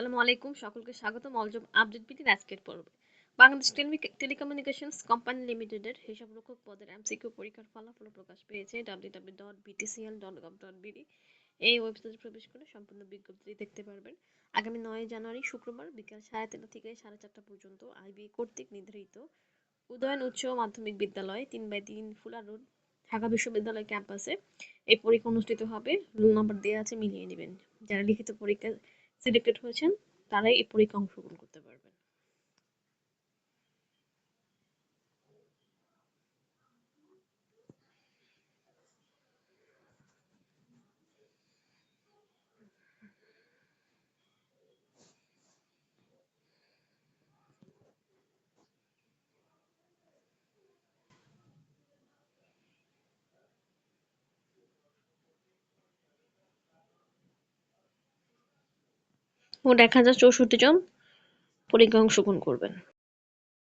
আসসালামু আলাইকুম। সকলকে স্বাগতম। অলজব আপডেট বিটির আজকের পর্বে। বাংলাদেশ টেলিকমিউনিকেশনস কোম্পানি লিমিটেডের হিসাব রক্ষক পদের এমসিকিউ পরীক্ষার ফলাফল প্রকাশ পেয়েছে www.btcl.gov.bd এই ওয়েবসাইটে প্রবেশ করে সম্পূর্ণ বিজ্ঞপ্তি দেখতে পারবেন। আগামী নয় জানুয়ারি শুক্রবার বিকাল সাড়ে তিনটা থেকে সাড়ে চারটা পর্যন্ত আইবি কর্তৃক নির্ধারিত উদয়ন উচ্চ মাধ্যমিক বিদ্যালয় তিন বাই তিন ফুলা রোড, ঢাকা বিশ্ববিদ্যালয় ক্যাম্পাসে। এই পরীক্ষা অনুষ্ঠিত হবে। রোল নাম্বার দেওয়া আছে মিলিয়ে নেবেন। যারা লিখিত পরীক্ষা সিলেক্টেড হয়েছেন তারাই এই পরীক্ষায় অংশগ্রহণ করতে পারবেন। মোট এক হাজার চৌষট্টি জন পরীক্ষায় অংশগ্রহণ করবেন।